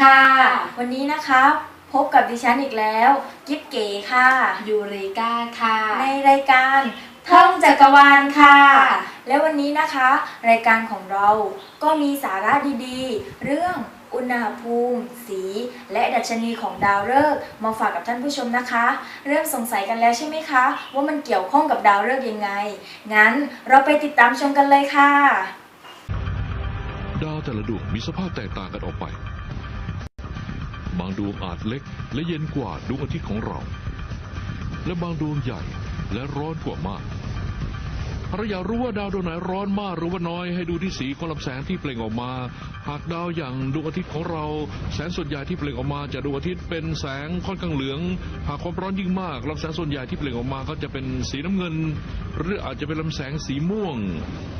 ค่ะ วันนี้นะคะพบกับดิฉันอีกแล้ว กิ๊บเก๋ค่ะ ยูเรกาค่ะ ในรายการท่องจักรวาลค่ะ และวันนี้นะคะ รายการของเราก็มีสาระดีๆ เรื่องอุณหภูมิ สี และดัชนีของดาวฤกษ์มาฝากกับท่านผู้ชมนะคะ เริ่มสงสัยกันแล้วใช่ไหมคะ ว่ามันเกี่ยวข้องกับดาวฤกษ์ยังไง งั้นเราไปติดตามชมกันเลยค่ะ ดาวแต่ละดวงมีสภาพแตกต่างกันออกไป บางดวงอาจเล็กและเย็นกว่าดวงอาทิตย์ของเรา และบางดวงใหญ่และร้อนกว่ามากเราอยากรู้ว่าดาวดวงไหนร้อนมากหรือว่าน้อยให้ดูที่สีของลำแสงที่เปล่งออกมา หากดาวอย่างดวงอาทิตย์ของเราแสงส่วนใหญ่ที่เปล่งออกมาจากดวงอาทิตย์เป็นแสงค่อนข้างเหลือง หากความร้อนยิ่งมากลำแสงส่วนใหญ่ที่เปล่งออกมาก็จะเป็นสีน้ำเงิน หรืออาจจะเป็นลำแสงสีม่วง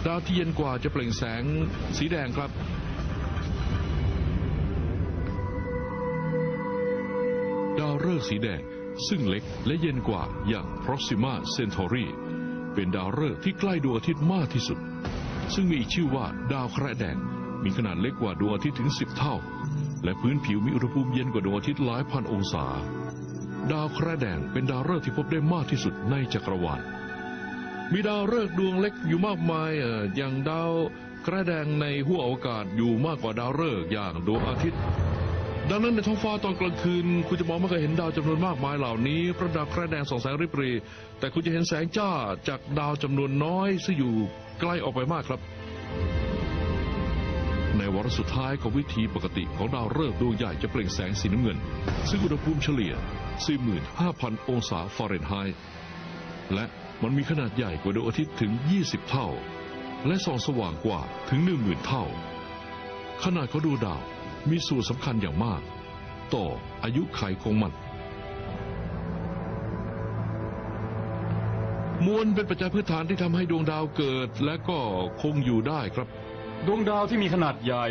ดาวที่เย็นกว่าจะเปล่งแสงสีแดงครับ ดาวฤกษ์สีแดง ซึ่งเล็กและเย็นกว่าอย่าง Proxima Centauri เป็นดาวฤกษ์ที่ใกล้ดวงอาทิตย์มากที่สุด ซึ่งมีชื่อว่าดาวแคระแดง มีขนาดเล็กกว่าดวงอาทิตย์ถึง 10 เท่า และพื้นผิวมีอุณหภูมิเย็นกว่าดวงอาทิตย์หลายพันองศา ดาวแคระแดงเป็นดาวฤกษ์ที่พบได้มากที่สุดในจักรวาล มีดาวฤกษ์ดวงเล็กอยู่มากมายอย่างดาวแคระแดงในห้วงอวกาศอยู่มากกว่าดาวฤกษ์อย่างดวงอาทิตย์ ดังนั้นในท้องฟ้าตอนกลางคืน คุณจะมองไม่เคยเห็นดาวจำนวนมากมายเหล่านี้เพระดาวแคระแดงสองแสงริบหรีแต่คุณจะเห็นแสงจ้าจากดาวจำนวนน้อยซึ่งอยู่ใกล้ออกไปมากครับ ในวาระสุดท้ายของวิธีปกติของดาวฤกษ์ดวงใหญ่จะเปล่งแสงสีน้ำเงิน ซึ่งอุณหภูมิเฉลี่ย 45,000 องศาฟาเรนไฮต์และมันมีขนาดใหญ่กว่าดวงอาทิตย์ถึง 20 เท่า และส่องสว่างกว่าถึง 10,000 เท่า ขนาดของดวงดาว มีส่วนสำคัญอย่างมาก ต่ออายุขัยของมัน มวลเป็นปัจจัยพื้นฐานที่ทำให้ดวงดาวเกิดและก็คงอยู่ได้ครับ ดวงดาวที่มีขนาดใหญ่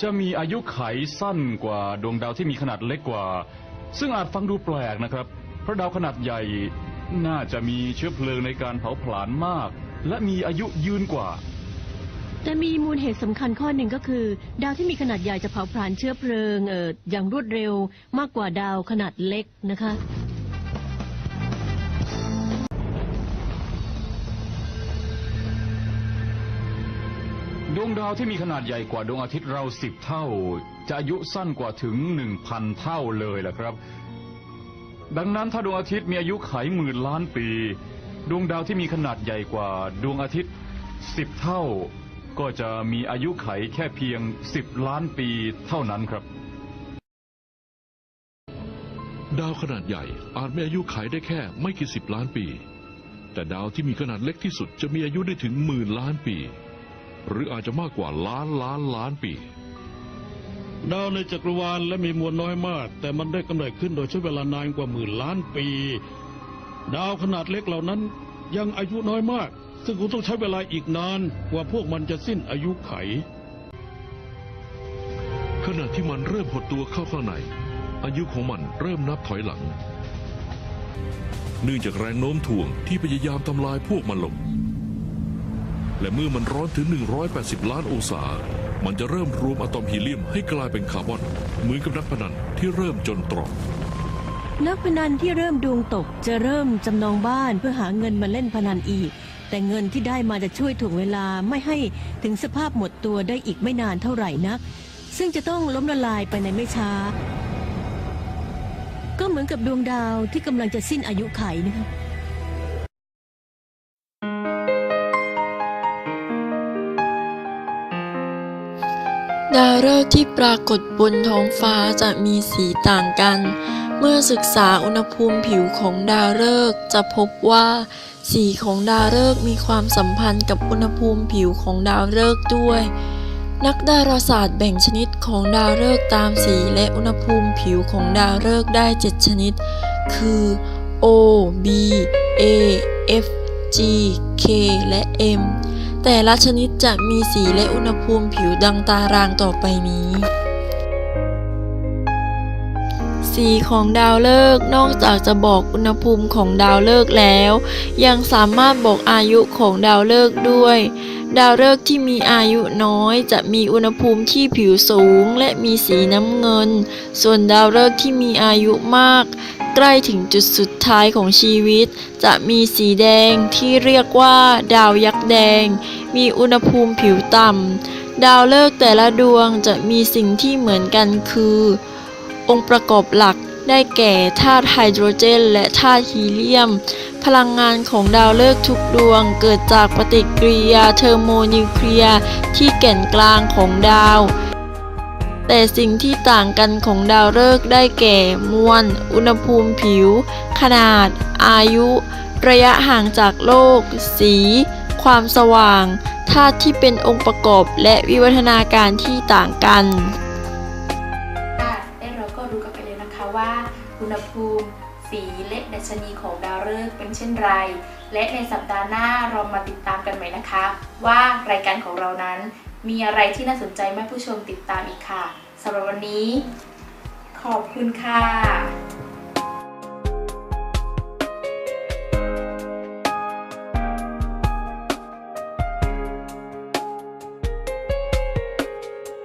จะมีอายุไขสั้นกว่าดวงดาวที่มีขนาดเล็กกว่า ซึ่งอาจฟังดูแปลกนะครับ เพราะดาวขนาดใหญ่น่าจะมีเชื้อเพลิงในการเผาผลาญมาก และมีอายุยืนกว่า แต่มีมูลเหตุสำคัญข้อหนึ่งก็คือ ดาวที่มีขนาดใหญ่จะเผาผลาญเชื้อเพลิงเอ่ออย่างรวดเร็วมากกว่าดาวขนาดเล็กนะคะ ดวงดาวที่มีขนาดใหญ่กว่าดวงอาทิตย์เราสิบเท่า จะอายุสั้นกว่าถึงหนึ่งพันเท่าเลยล่ะครับ ดังนั้นถ้าดวงอาทิตย์มีอายุไขหมื่นล้านปี ดวงดาวที่มีขนาดใหญ่กว่าดวงอาทิตย์สิบเท่า ก็จะมีอายุไขแค่เพียงสิบล้านปีเท่านั้นครับ ดาวขนาดใหญ่อาจมีอายุขัยได้แค่ไม่กี่สิบล้านปี แต่ดาวที่มีขนาดเล็กที่สุดจะมีอายุได้ถึงหมื่นล้านปี หรืออาจจะมากกว่าล้านล้านล้านปี ดาวในจักรวาลและมีมวลน้อยมาก แต่มันได้กำเนิดขึ้นโดยใช้เวลานานกว่าหมื่นล้านปี ดาวขนาดเล็กเหล่านั้นยังอายุน้อยมาก ซึ่งคงต้องใช้เวลาอีกนานกว่าพวกมันจะสิ้นอายุไข ขณะที่มันเริ่มหดตัวเข้าข้างใน อายุของมันเริ่มนับถอยหลัง เนื่องจากแรงโน้มถ่วงที่พยายามทำลายพวกมันลง และเมื่อมันร้อนถึง 180 ล้านองศา มันจะเริ่มรวมอะตอมฮีเลียมให้กลายเป็นคาร์บอน เหมือนกับนักพนันที่เริ่มจนตรอกนักพนันที่เริ่มดวงตกจะเริ่มจำนองบ้านเพื่อหาเงินมาเล่นพนันอีก แต่เงินที่ได้มาจะช่วยถ่วงเวลาไม่ให้ถึงสภาพหมดตัวได้อีกไม่นานเท่าไหร่นัก ซึ่งจะต้องล้มละลายไปในไม่ช้า ก็เหมือนกับดวงดาวที่กำลังจะสิ้นอายุไขนะคะดาวฤกษ์ที่ปรากฏบนท้องฟ้าจะมีสีต่างกัน เมื่อศึกษาอุณหภูมิผิวของดาวฤกษ์จะพบว่า สีของดาวฤกษ์มีความสัมพันธ์กับอุณหภูมิผิวของดาวฤกษ์ด้วย นักดาราศาสตร์แบ่งชนิดของดาวฤกษ์ตามสีและอุณหภูมิผิวของดาวฤกษ์ได้ 7 ชนิด คือ O B A F G K และ M แต่ละชนิดจะมีสีและอุณหภูมิผิวดังตารางต่อไปนี้ สีของดาวฤกษ์นอกจากจะบอกอุณหภูมิของดาวฤกษ์แล้ว ยังสามารถบอกอายุของดาวฤกษ์ด้วย ดาวฤกษ์ที่มีอายุน้อย จะมีอุณหภูมิที่ผิวสูงและมีสีน้ำเงิน ส่วนดาวฤกษ์ที่มีอายุมาก ใกล้ถึงจุดสุดท้ายของชีวิต จะมีสีแดงที่เรียกว่า ดาวยักษ์แดง มีอุณหภูมิผิวต่ำดาวฤกษ์แต่ละดวงจะมีสิ่งที่เหมือนกันคือ องค์ประกอบหลักได้แก่ธาตุไฮโดรเจน และธาตุฮีเลียม พลังงานของดาวฤกษ์ทุกดวง เกิดจากปฏิกิริยาเทอร์โมนิวเคลียร์ที่แก่นกลางของดาว แต่สิ่งที่ต่างกันของดาวฤกษ์ได้แก่ มวล อุณหภูมิผิว ขนาด อายุ ระยะห่างจากโลก สี ความสว่าง ธาตุที่เป็นองค์ประกอบและวิวัฒนาการที่ต่างกัน ภูมิ สีและดัชนีของดาวฤกษ์เป็นเช่นไร และในสัปดาห์หน้าเรามาติดตามกันใหม่นะคะ ว่ารายการของเรานั้น มีอะไรที่น่าสนใจให้ผู้ชมติดตามอีกค่ะสำหรับวันนี้ ขอบคุณค่ะ